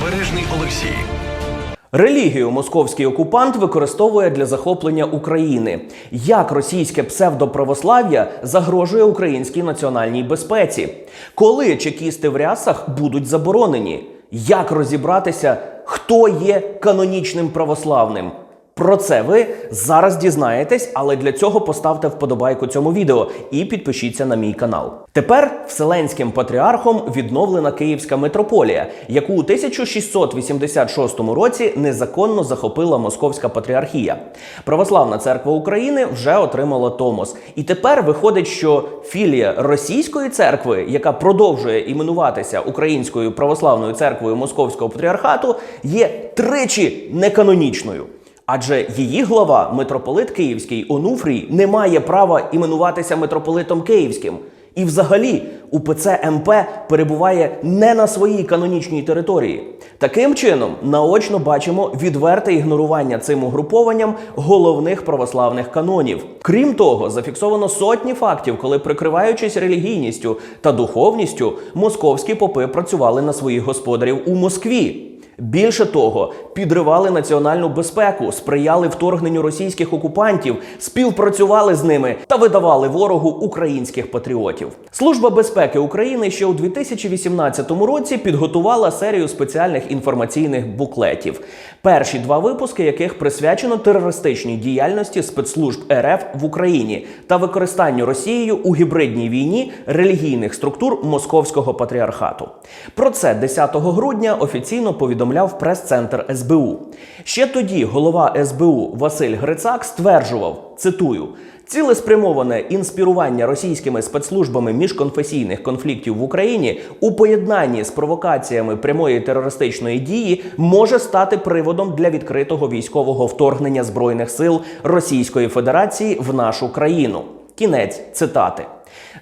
Побережний Олексій. Релігію московський окупант використовує для захоплення України. Як російське псевдоправослав'я загрожує українській національній безпеці? Коли чекісти в рясах будуть заборонені? Як розібратися, хто є канонічним православним? Про це ви зараз дізнаєтесь, але для цього поставте вподобайку цьому відео і підпишіться на мій канал. Тепер Вселенським патріархом відновлена Київська митрополія, яку у 1686 році незаконно захопила Московська патріархія. Православна церква України вже отримала Томос. І тепер виходить, що філія російської церкви, яка продовжує іменуватися Українською православною церквою Московського патріархату, є тричі неканонічною. Адже її глава, митрополит Київський Онуфрій, не має права іменуватися митрополитом Київським. І взагалі УПЦ МП перебуває не на своїй канонічній території. Таким чином, наочно бачимо відверте ігнорування цим угрупованням головних православних канонів. Крім того, зафіксовано сотні фактів, коли, прикриваючись релігійністю та духовністю, московські попи працювали на своїх господарів у Москві. Більше того, підривали національну безпеку, сприяли вторгненню російських окупантів, співпрацювали з ними та видавали ворогу українських патріотів. Служба безпеки України ще у 2018 році підготувала серію спеціальних інформаційних буклетів, перші два випуски яких присвячено терористичній діяльності спецслужб РФ в Україні та використанню Росією у гібридній війні релігійних структур Московського патріархату. Про це 10 грудня офіційно повідомляв прес-центр СБУ. Ще тоді голова СБУ Василь Грицак стверджував: цитую. Цілеспрямоване інспірування російськими спецслужбами міжконфесійних конфліктів в Україні у поєднанні з провокаціями прямої терористичної дії може стати приводом для відкритого військового вторгнення збройних сил Російської Федерації в нашу країну. Кінець цитати.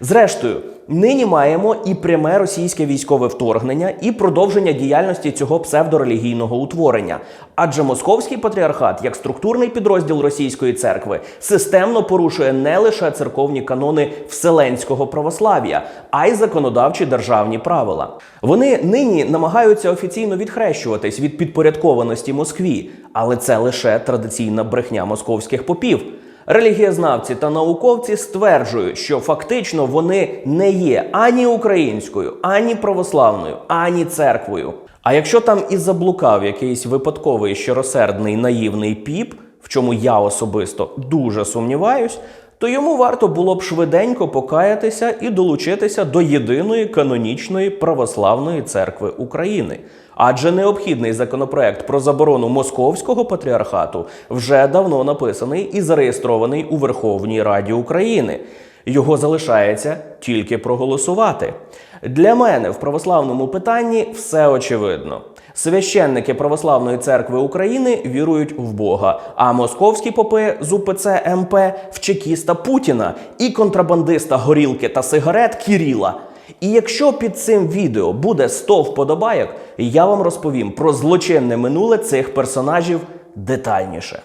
Зрештою, нині маємо і пряме російське військове вторгнення, і продовження діяльності цього псевдорелігійного утворення. Адже московський патріархат, як структурний підрозділ російської церкви, системно порушує не лише церковні канони вселенського православ'я, а й законодавчі державні правила. Вони нині намагаються офіційно відхрещуватись від підпорядкованості Москві, але це лише традиційна брехня московських попів. Релігієзнавці та науковці стверджують, що фактично вони не є ані українською, ані православною, ані церквою. А якщо там і заблукав якийсь випадковий щиросердний наївний піп, в чому я особисто дуже сумніваюсь, то йому варто було б швиденько покаятися і долучитися до єдиної канонічної православної церкви України. Адже необхідний законопроект про заборону московського патріархату вже давно написаний і зареєстрований у Верховній Раді України. Його залишається тільки проголосувати. Для мене в православному питанні все очевидно. Священники Православної церкви України вірують в Бога, а московські попи з УПЦ МП в чекіста Путіна і контрабандиста горілки та сигарет Кіріла. І якщо під цим відео буде 100 вподобайок, я вам розповім про злочинне минуле цих персонажів детальніше.